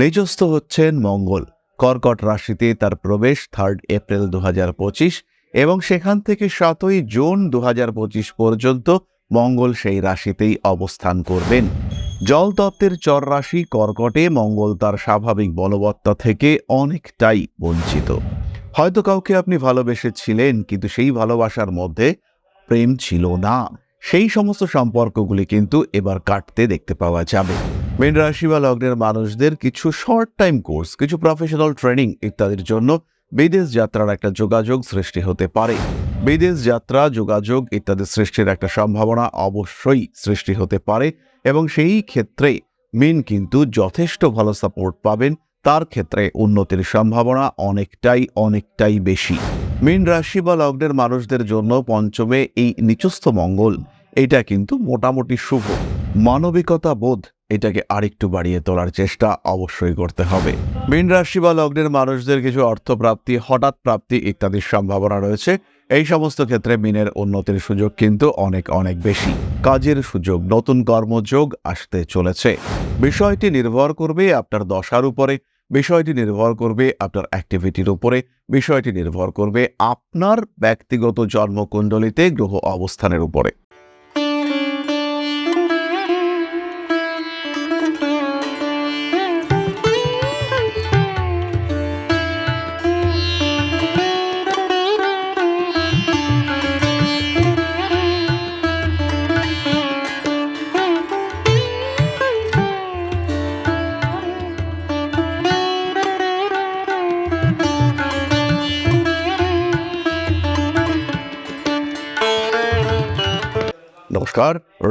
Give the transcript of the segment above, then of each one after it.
নিজস্থ হচ্ছেন মঙ্গল। কর্কট রাশিতে তার প্রবেশ থার্ড এপ্রিল দু হাজার পঁচিশ এবং সেখান থেকে সাতই জুন দু হাজার পঁচিশ পর্যন্ত মঙ্গল সেই রাশিতেই অবস্থান করবেন। জল তত্ত্বের চর রাশি কর্কটে মঙ্গল তার স্বাভাবিক বলবত্তা থেকে অনেকটাই বঞ্চিত। হয়তো কাউকে আপনি ভালোবেসেছিলেন, কিন্তু সেই ভালোবাসার মধ্যে প্রেম ছিল না। সেই সমস্ত সম্পর্কগুলি কিন্তু এবার কাটতে দেখতে পাওয়া যাবে। মীন রাশি বা লগ্নের মানুষদের কিছু শর্ট টাইম কোর্স কিছু প্রফেশনাল ট্রেনিং ইত্যাদির জন্য বিদেশ যাত্রার একটা যোগাযোগ সৃষ্টি হতে পারে। বিদেশ যাত্রা, যোগাযোগ ইত্যাদি সৃষ্টির একটা সম্ভাবনা অবশ্যই সৃষ্টি হতে পারে এবং সেই ক্ষেত্রে মিন কিন্তু যথেষ্ট ভালো সাপোর্ট পাবেন। তার ক্ষেত্রে উন্নতির সম্ভাবনা অনেকটাই অনেকটাই বেশি। মীন রাশি বা লগ্নের মানুষদের জন্য পঞ্চমে এই নিচস্থ মঙ্গল, এটা কিন্তু মোটামুটি শুভ। মানবিকতা বোধ এটাকে আরেকটু বাড়িয়ে তোলার চেষ্টা অবশ্যই করতে হবে। মীন রাশি বা লগ্নের মানুষদের কিছু অর্থপ্রাপ্তি, হঠাৎ প্রাপ্তি ইত্যাদির সম্ভাবনা রয়েছে। এই সমস্ত ক্ষেত্রে মিনের উন্নতির সুযোগ কিন্তু অনেক অনেক বেশি। কাজের সুযোগ, নতুন কর্মযোগ আসতে চলেছে। বিষয়টি নির্ভর করবে আপনার দশার উপরে, বিষয়টি নির্ভর করবে আপনার অ্যাক্টিভিটির উপরে, বিষয়টি নির্ভর করবে আপনার ব্যক্তিগত জন্মকুণ্ডলিতে গ্রহ অবস্থানের উপরে।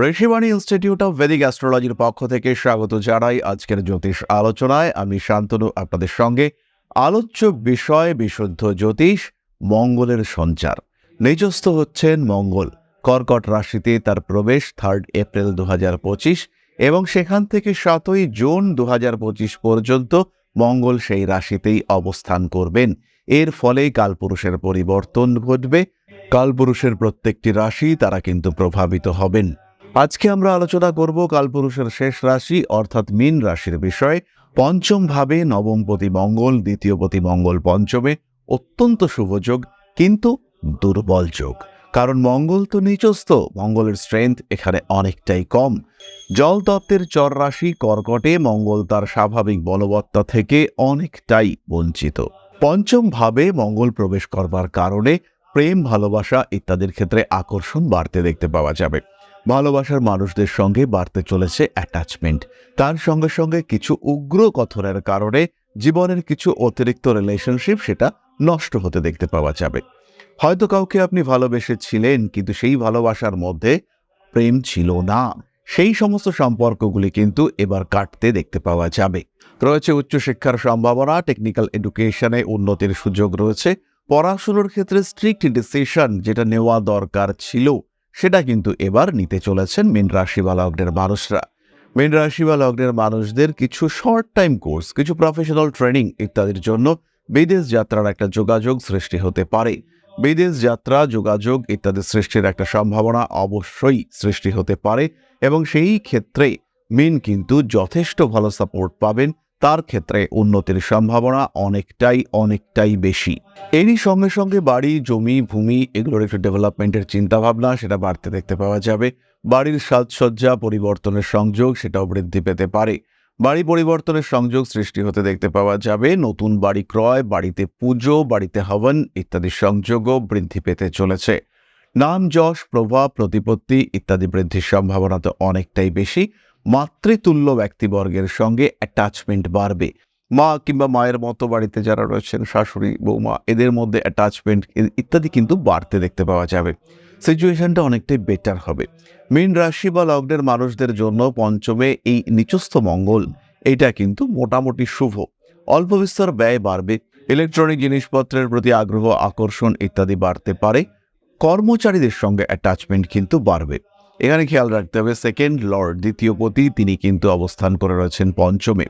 ঋষিবাণী ইনস্টিটিউট অফ ভেদিক অ্যাস্ট্রোলজির পক্ষ থেকে স্বাগত জানাই আজকের জ্যোতিষ আলোচনায়। আমি শান্তনু, আপনাদের সঙ্গে আলোচ্য বিষয়, বিশুদ্ধ জ্যোতিষ, মঙ্গলের সঞ্চার। নিজস্থ হচ্ছেন মঙ্গল। কর্কট রাশিতে তার প্রবেশ থার্ড এপ্রিল দু হাজার পঁচিশ এবং সেখান থেকে সাতই জুন দু হাজার পঁচিশ পর্যন্ত মঙ্গল সেই রাশিতেই অবস্থান করবেন। এর ফলেই কালপুরুষের পরিবর্তন ঘটবে। কালপুরুষের প্রত্যেকটি রাশি তারা কিন্তু প্রভাবিত হবেন। আজকে আমরা আলোচনা করব কালপুরুষের শেষ রাশি, অর্থাৎ মীন রাশির বিষয়ে। পঞ্চম ভাবে নবমপতি মঙ্গল দ্বিতীয়পতি মঙ্গল পঞ্চমে অত্যন্ত শুভ যোগ, কিন্তু দুর্বল যোগ। কারণ মঙ্গল তো নিচস্থ, মঙ্গলের স্ট্রেংথ এখানে অনেকটাই কম। জল তত্ত্বের চর রাশি কর্কটে, মঙ্গল তার স্বাভাবিক বলবত্তা থেকে অনেকটাই বঞ্চিত। পঞ্চম ভাবে মঙ্গল প্রবেশ করবার কারণে প্রেম, ভালোবাসা ইত্যাদির ক্ষেত্রে আকর্ষণ বাড়তে দেখতে পাওয়া যাবে। ভালোবাসার মানুষদের সঙ্গে বাড়তে চলেছে অ্যাটাচমেন্ট তার সঙ্গে সঙ্গে কিছু উগ্র কথনের কারণে জীবনের কিছু অতিরিক্ত রিলেশনশিপ সেটা নষ্ট হতে দেখতে পাওয়া যাবে। হয়তো কাউকে আপনি ভালোবেসেছিলেন, কিন্তু সেই ভালোবাসার মধ্যে প্রেম ছিল না। সেই সমস্ত সম্পর্কগুলি কিন্তু এবার কাটতে দেখতে পাওয়া যাবে। রয়েছে উচ্চশিক্ষার সম্ভাবনা টেকনিক্যাল এডুকেশনে উন্নতির সুযোগ রয়েছে। পড়াশুনোর ক্ষেত্রে স্ট্রিক্ট ডিসিশন যেটা নেওয়া দরকার ছিল। সেটা কিন্তু এবার নিতে চলেছেন মীন রাশি বা লগ্নের মানুষরা। মীন রাশি বা লগ্নের মানুষদের কিছু শর্ট টাইম কোর্স কিছু প্রফেশনাল ট্রেনিং ইত্যাদির জন্য বিদেশ যাত্রার একটা যোগাযোগ সৃষ্টি হতে পারে। বিদেশ যাত্রা, যোগাযোগ ইত্যাদি সৃষ্টির একটা সম্ভাবনা অবশ্যই সৃষ্টি হতে পারে এবং সেই ক্ষেত্রে মিন কিন্তু যথেষ্ট ভালো সাপোর্ট পাবেন তার ক্ষেত্রে উন্নতির সম্ভাবনা অনেকটাই অনেকটাই বেশি। এরই সঙ্গে সঙ্গে বাড়ি, জমি, ভূমি, এগুলোর একটু ডেভেলপমেন্টের চিন্তাভাবনা, সেটা বাড়তে দেখতে পাওয়া যাবে। বাড়ির সাজসজ্জা, পরিবর্তনের সংযোগ, সেটাও বৃদ্ধি পেতে পারে। বাড়ি পরিবর্তনের সংযোগ সৃষ্টি হতে দেখতে পাওয়া যাবে। নতুন বাড়ি ক্রয়, বাড়িতে পুজো, বাড়িতে হবন ইত্যাদি সংযোগও বৃদ্ধি পেতে চলেছে। নাম, যশ, প্রভাব, প্রতিপত্তি ইত্যাদি বৃদ্ধির সম্ভাবনা তো অনেকটাই বেশি। মাতৃতুল্য ব্যক্তিবর্গের সঙ্গে অ্যাটাচমেন্ট বাড়বে। মা কিংবা মায়ের মতো বাড়িতে যারা রয়েছেন, শাশুড়ি, বৌমা, এদের মধ্যে অ্যাটাচমেন্ট ইত্যাদি কিন্তু বাড়তে দেখতে পাওয়া যাবে। সিচুয়েশনটা অনেকটাই বেটার হবে। মীন রাশি বা লগ্নের মানুষদের জন্য পঞ্চমে এই নিচস্থ মঙ্গল, এটা কিন্তু মোটামুটি শুভ। অল্প বিস্তর ব্যয় বাড়বে ইলেকট্রনিক জিনিসপত্রের প্রতি আগ্রহ, আকর্ষণ ইত্যাদি বাড়তে পারে, কর্মচারীদের সঙ্গে অ্যাটাচমেন্ট কিন্তু বাড়বে। এখানে খেয়াল রাখতে হবে সেকেন্ড লর্ড দ্বিতীয় পতি, তিনি কিন্তু অবস্থান করে রয়েছেন পঞ্চমে।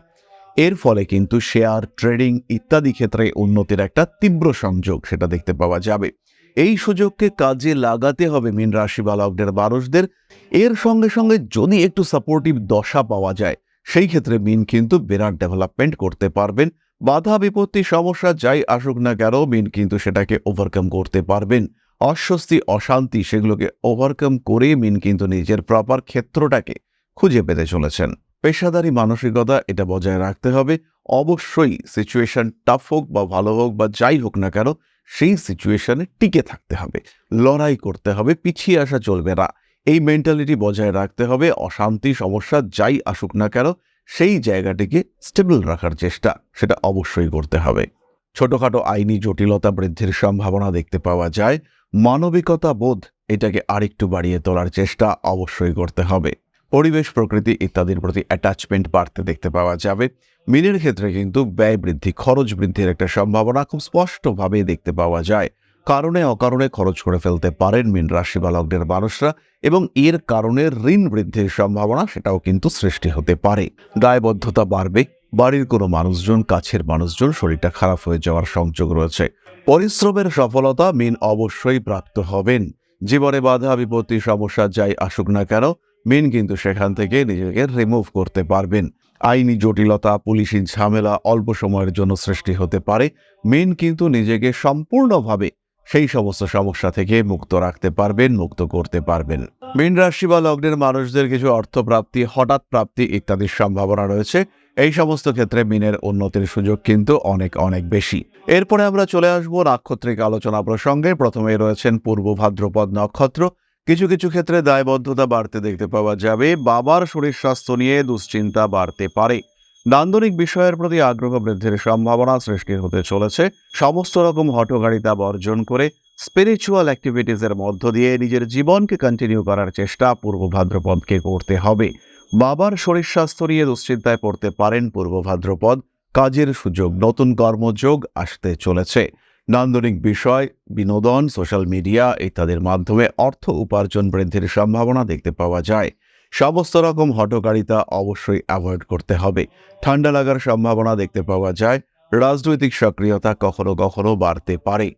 এর ফলে কিন্তু শেয়ার ট্রেডিং ইত্যাদি ক্ষেত্রে উন্নতির একটা তীব্র সংযোগ সেটা দেখতে পাওয়া যাবে। এই সুযোগকে কাজে লাগাতে হবে মীন রাশি বা লগ্নের মানুষদের এর সঙ্গে সঙ্গে যদি একটু সাপোর্টিভ দশা পাওয়া যায়, সেই ক্ষেত্রে মিন কিন্তু বিরাট ডেভেলপমেন্ট করতে পারবেন। বাধা বিপত্তি সমস্যা যাই আসুক না কেন, মিন কিন্তু সেটাকে ওভারকাম করতে পারবেন। অস্বস্তি, অশান্তি সেগুলোকে ওভারকাম করে মিন কিন্তু নিজের প্রপার ক্ষেত্রটাকে খুঁজে পেতে চলেছেন। পেশাদারি মানসিকতা এটা বজায় রাখতে হবে। অবশ্যই সিচুয়েশন টাফ হোক বা ভালো হোক বা যাই হোক না কেন, সেই সিচুয়েশনে টিকে থাকতে হবে। লড়াই করতে হবে, পিছিয়ে আসা চলবে না। এই মেন্টালিটি বজায় রাখতে হবে। অশান্তি, সমস্যা যাই আসুক না কেন, সেই জায়গাটিকে স্টেবল রাখার চেষ্টা সেটা অবশ্যই করতে হবে। ছোটখাটো আইনি জটিলতা বৃদ্ধির সম্ভাবনা দেখতে পাওয়া যায়। মানবিকতা বোধ এটাকে আরেকটু বাড়িয়ে তোলার চেষ্টা অবশ্যই করতে হবে। পরিবেশ, প্রকৃতি ইত্যাদির প্রতি অ্যাটাচমেন্ট বাড়তে দেখতে পাওয়া যাবে। মিনের ক্ষেত্রে কিন্তু ব্যয় বৃদ্ধি, খরচ বৃদ্ধির একটা সম্ভাবনা খুব স্পষ্টভাবে দেখতে পাওয়া যায়। কারণে অকারণে খরচ করে ফেলতে পারেন মিন রাশি বা মানুষরা এবং এর কারণে ঋণ বৃদ্ধির সম্ভাবনা সেটাও কিন্তু সৃষ্টি হতে পারে। দায়বদ্ধতা বাড়বে, বাড়ির কোনো মানুষজন, কাছের মানুষজন শরীরটা খারাপ হয়ে যাওয়ার সংযোগ রয়েছে। পরিশ্রমের সফলতা মিন অবশ্যই প্রাপ্ত হবেন। জীবনে বাধা, বিপত্তি, সমস্যা যাই আসুক না কেন, মিন কিন্তু সেখান থেকে নিজেকে রিমুভ করতে পারবেন। আইনি জটিলতা, পুলিশি ঝামেলা অল্প সময়ের জন্য সৃষ্টি হতে পারে। মিন কিন্তু নিজেকে সম্পূর্ণভাবে সেই সমস্ত সমস্যা থেকে মুক্ত রাখতে পারবেন, মুক্ত করতে পারবেন। মীন রাশি বা লগ্নের মানুষদের কিছু অর্থপ্রাপ্তি, হঠাৎ প্রাপ্তি ইত্যাদির সম্ভাবনা রয়েছে। এই সমস্ত ক্ষেত্রে মিনের উন্নতির সুযোগ কিন্তু অনেক অনেক বেশি। এরপরে আমরা চলে আসব নাক্ষত্রিক আলোচনা প্রসঙ্গে। প্রথমে রয়েছেন পূর্ব ভাদ্রপদ নক্ষত্র। কিছু কিছু ক্ষেত্রে দায়বদ্ধতা বাড়তে দেখতে পাওয়া যাবে। বাবার শরীর স্বাস্থ্য নিয়ে দুশ্চিন্তা বাড়তে পারে। নান্দনিক বিষয়ের প্রতি আগ্রহ বৃদ্ধির সম্ভাবনা সৃষ্টি হতে চলেছে। সমস্ত রকম হটগাড়িতা বর্জন করে স্পিরিচুয়াল অ্যাক্টিভিটিসের মধ্য দিয়ে নিজের জীবনকে কন্টিনিউ করার চেষ্টা পূর্ব ভাদ্রপদকে করতে হবে। বাবার শরীর স্বাস্থ্য নিয়ে দুশ্চিন্তায় পড়তে পারেন পূর্ব ভাদ্রপদ। কাজের সুযোগ, নতুন কর্মযোগ আসতে চলেছে। নান্দনিক বিষয়, বিনোদন, সোশ্যাল মিডিয়া ইত্যাদির মাধ্যমে অর্থ উপার্জন বৃদ্ধির সম্ভাবনা দেখতে পাওয়া যায়। সমস্ত রকম হটকারিতা অবশ্যই অ্যাভয়েড করতে হবে। ঠান্ডা লাগার সম্ভাবনা দেখতে পাওয়া যায়। রাজনৈতিক সক্রিয়তা কখনো কখনো বাড়তে পারে।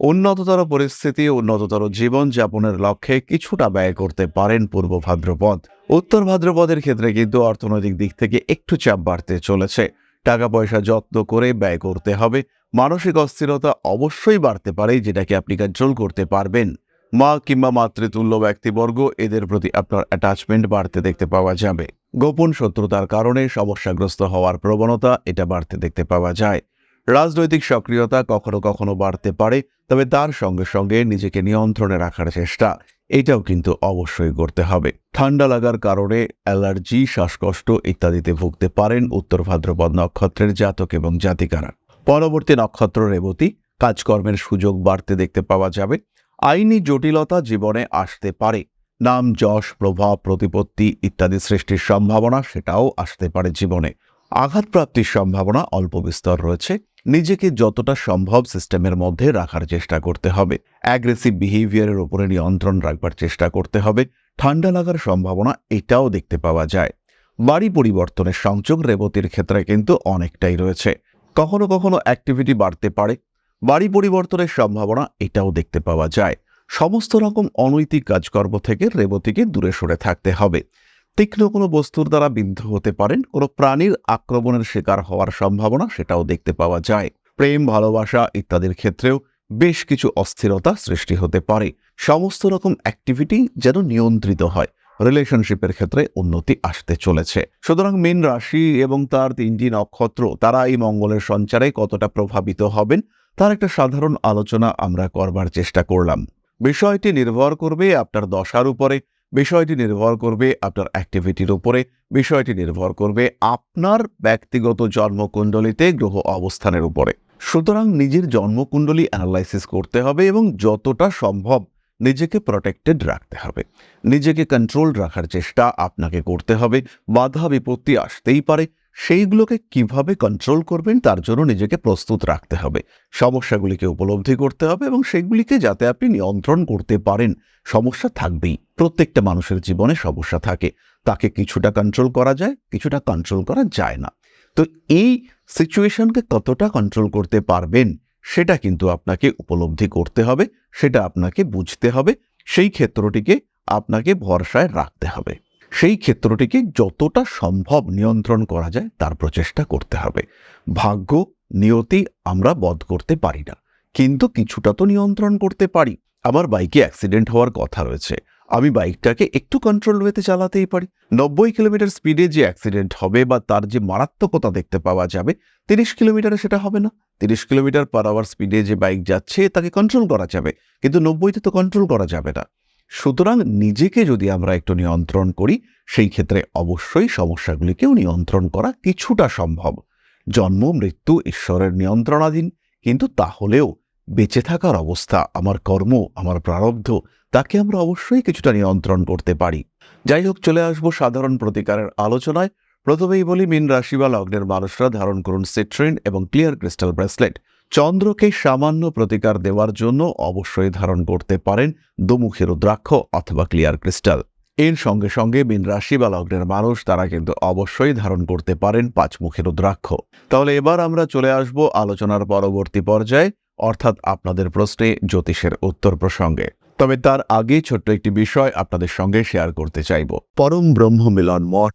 উন্নততর পরিস্থিতি, উন্নততর জীবন যাপনের লক্ষ্যে কিছুটা ব্যয় করতে পারেন পূর্ব ভাদ্রপদ। উত্তর ভাদ্রপদের ক্ষেত্রে কিন্তু অর্থনৈতিক দিক থেকে একটু চাপ বাড়তে চলেছে। টাকা পয়সা যত্ন করে ব্যয় করতে হবে। মানসিক অস্থিরতা অবশ্যই বাড়তে পারে, যেটাকে আপনি কন্ট্রোল করতে পারবেন। মা কিংবা মাতৃতুল্য ব্যক্তিবর্গ, এদের প্রতি আপনার অ্যাটাচমেন্ট বাড়তে দেখতে পাওয়া যাবে। গোপন শত্রুতার কারণে সমস্যাগ্রস্ত হওয়ার প্রবণতা এটা বাড়তে দেখতে পাওয়া যায়। রাজনৈতিক সক্রিয়তা কখনো কখনো বাড়তে পারে, তবে তার সঙ্গে সঙ্গে নিজেকে নিয়ন্ত্রণে রাখার চেষ্টা। এটাও কিন্তু অবশ্যই করতে হবে। ঠান্ডা লাগার কারণে অ্যালার্জি, শ্বাসকষ্ট ইত্যাদিতে ভুগতে পারেন উত্তর ভাদ্রপদ নক্ষত্রের জাতক এবং জাতিকারা। পরবর্তী নক্ষত্র রেবতী, কাজকর্মের সুযোগ বাড়তে দেখতে পাওয়া যাবে। আইনি জটিলতা জীবনে আসতে পারে। নাম, যশ, প্রভাব, প্রতিপত্তি ইত্যাদি সৃষ্টির সম্ভাবনা, সেটাও আসতে পারে জীবনে। আঘাতপ্রাপ্তির সম্ভাবনা অল্প বিস্তর রয়েছে। নিজেকে যতটা সম্ভব সিস্টেমের মধ্যে রাখার চেষ্টা করতে হবে। অ্যাগ্রেসিভ বিহেভিয়ারের ওপরে নিয়ন্ত্রণ রাখবার চেষ্টা করতে হবে। ঠান্ডা লাগার সম্ভাবনা এটাও দেখতে পাওয়া যায়। বাড়ি পরিবর্তনের সংযোগ রেবতীর ক্ষেত্রে কিন্তু অনেকটাই রয়েছে। কখনো কখনো অ্যাক্টিভিটি বাড়তে পারে। বাড়ি পরিবর্তনের সম্ভাবনা এটাও দেখতে পাওয়া যায়। সমস্ত রকম অনৈতিক কাজকর্ম থেকে রেবতীকে দূরে সরে থাকতে হবে। তীক্ষ্ণ কোনো বস্তুর দ্বারা বিদ্ধ হতে পারেন, কোনো প্রাণীর আক্রমণের শিকার হওয়ার সম্ভাবনা সেটাও দেখতে পাওয়া যায়। প্রেম, ভালোবাসা ইত্যাদির ক্ষেত্রেও বেশ কিছু অস্থিরতা সৃষ্টি হতে পারে। সমস্ত রকম অ্যাক্টিভিটি যেন নিয়ন্ত্রিত হয় রিলেশনশিপের ক্ষেত্রে উন্নতি আসতে চলেছে। সুতরাং মীন রাশি এবং তার তিনটি নক্ষত্র তারা এই মঙ্গলের সঞ্চারে কতটা প্রভাবিত হবেন, তার একটা সাধারণ আলোচনা আমরা করবার চেষ্টা করলাম। বিষয়টি নির্ভর করবে আপনার দশার উপরে বিষয়টি নির্ভর করবে আপনার অ্যাক্টিভিটির উপরে, বিষয়টি নির্ভর করবে আপনার ব্যক্তিগত জন্মকুণ্ডলিতে গ্রহ অবস্থানের উপরে। সুতরাং নিজের জন্মকুণ্ডলী অ্যানালাইসিস করতে হবে এবং যতটা সম্ভব নিজেকে প্রোটেক্টেড রাখতে হবে। নিজেকে কন্ট্রোল রাখার চেষ্টা আপনাকে করতে হবে। বাধা বিপত্তি আসতেই পারে। সেইগুলোকে কীভাবে কন্ট্রোল করবেন, তার জন্য নিজেকে প্রস্তুত রাখতে হবে। সমস্যাগুলিকে উপলব্ধি করতে হবে এবং সেগুলিকে যাতে আপনি নিয়ন্ত্রণ করতে পারেন। সমস্যা থাকবেই। প্রত্যেকটা মানুষের জীবনে সমস্যা থাকে। তাকে কিছুটা কন্ট্রোল করা যায়, কিছুটা কন্ট্রোল করা যায় না। তো এই সিচুয়েশনকে কতটা কন্ট্রোল করতে পারবেন, সেটা কিন্তু আপনাকে উপলব্ধি করতে হবে, সেটা আপনাকে বুঝতে হবে। সেই ক্ষেত্রটিকে আপনাকে ভরসায় রাখতে হবে। সেই ক্ষেত্রটিকে যতটা সম্ভব নিয়ন্ত্রণ করা যায়, তার প্রচেষ্টা করতে হবে। ভাগ্য নিয়তি আমরা বধ করতে পারি না, কিন্তু কিছুটা তো নিয়ন্ত্রণ করতে পারি। আমার বাইকে অ্যাক্সিডেন্ট হওয়ার কথা রয়েছে। আমি বাইকটাকে একটু কন্ট্রোল ওয়েতে চালাতেই পারি। নব্বই কিলোমিটার স্পিডে যে অ্যাক্সিডেন্ট হবে বা তার যে মারাত্মকতা দেখতে পাওয়া যাবে, তিরিশ কিলোমিটারে সেটা হবে না। তিরিশ কিলোমিটার পার আওয়ার স্পিডে যে বাইক যাচ্ছে, তাকে কন্ট্রোল করা যাবে। কিন্তু নব্বইতে তো কন্ট্রোল করা যাবে না। সুতরাং নিজেকে যদি আমরা একটু নিয়ন্ত্রণ করি, সেই ক্ষেত্রে অবশ্যই সমস্যাগুলিকেও নিয়ন্ত্রণ করা কিছুটা সম্ভব। জন্ম, মৃত্যু, ঈশ্বরের নিয়ন্ত্রণাধীন, কিন্তু তাহলেও বেঁচে থাকার অবস্থা, আমার কর্ম, আমার প্রারব্ধ, তাকে আমরা অবশ্যই কিছুটা নিয়ন্ত্রণ করতে পারি। যাই হোক, চলে আসব সাধারণ প্রতিকারের আলোচনায়। প্রথমেই বলি, মিন রাশি বা লগ্নের মানুষরা ধারণ করুন সিট্রিন এবং ক্লিয়ার ক্রিস্টাল ব্রেসলেট চন্দ্রকে সামান্য প্রতিকার দেওয়ার জন্য অবশ্যই ধারণ করতে পারেন দুমুখী রুদ্রাক্ষ অথবা ক্লিয়ার ক্রিস্টাল। এর সঙ্গে সঙ্গে মিন রাশি বা লগ্নের মানুষ তারা কিন্তু অবশ্যই ধারণ করতে পারেন পাঁচমুখী রুদ্রাক্ষ। তাহলে এবার আমরা চলে আসব আলোচনার পরবর্তী পর্যায়ে, অর্থাৎ আপনাদের প্রশ্নে জ্যোতিষের উত্তর প্রসঙ্গে। তবে তার আগে ছোট্ট একটি বিষয় আপনাদের সঙ্গে শেয়ার করতে চাইব। পরম ব্রহ্ম মিলন মঠ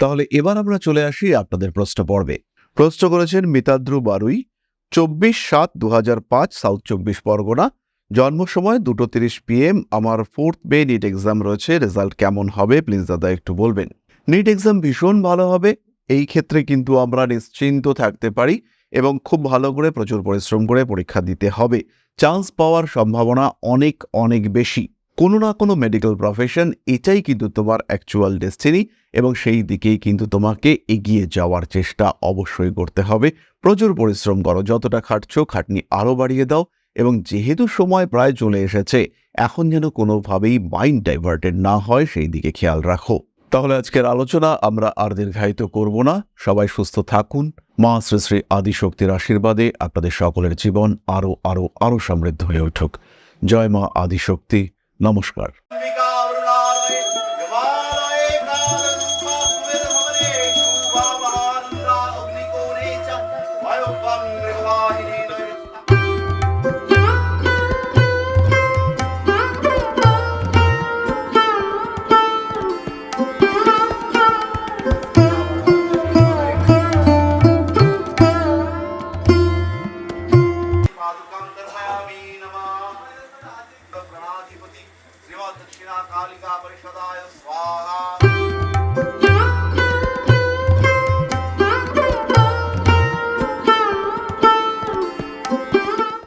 তাহলে এবার আমরা চলে আসি আপনাদের প্রশ্ন পর্বে। প্রশ্ন করেছেন মিতাদ্রু বারুই, চব্বিশ সাত দু পাঁচ, সাউথ চব্বিশ পরগনা। জন্ম সময় দুটো তিরিশ পিএম আমার ফোর্থ বে নিট এক্সাম রয়েছে রেজাল্ট কেমন হবে? প্লিজ দাদা একটু বলবেন। নিট এক্সাম ভীষণ ভালো হবে, এই ক্ষেত্রে কিন্তু আমরা নিশ্চিন্ত থাকতে পারি এবং খুব ভালো করে প্রচুর পরিশ্রম করে পরীক্ষা দিতে হবে। চান্স পাওয়ার সম্ভাবনা অনেক অনেক বেশি। কোনো না কোনো মেডিকেল প্রফেশন এটাই কিন্তু তোমার অ্যাকচুয়াল ডেস্টিনি এবং সেই দিকেই কিন্তু তোমাকে এগিয়ে যাওয়ার চেষ্টা অবশ্যই করতে হবে। প্রচুর পরিশ্রম করো, যতটা খাটছো খাটনি আরও বাড়িয়ে দাও এবং যেহেতু সময় প্রায় চলে এসেছে, এখন যেন কোনোভাবেই মাইন্ড ডাইভার্টেড না হয়, সেই দিকে খেয়াল রাখো। তাহলে আজকের আলোচনা আমরা আর দীর্ঘায়িত করব না। সবাই সুস্থ থাকুন। মা শ্রী শ্রী আদিশক্তির আশীর্বাদে আপনাদের সকলের জীবন আরও আরও আরও সমৃদ্ধ হয়ে উঠুক। জয় মা আদিশক্তি। নমস্কার।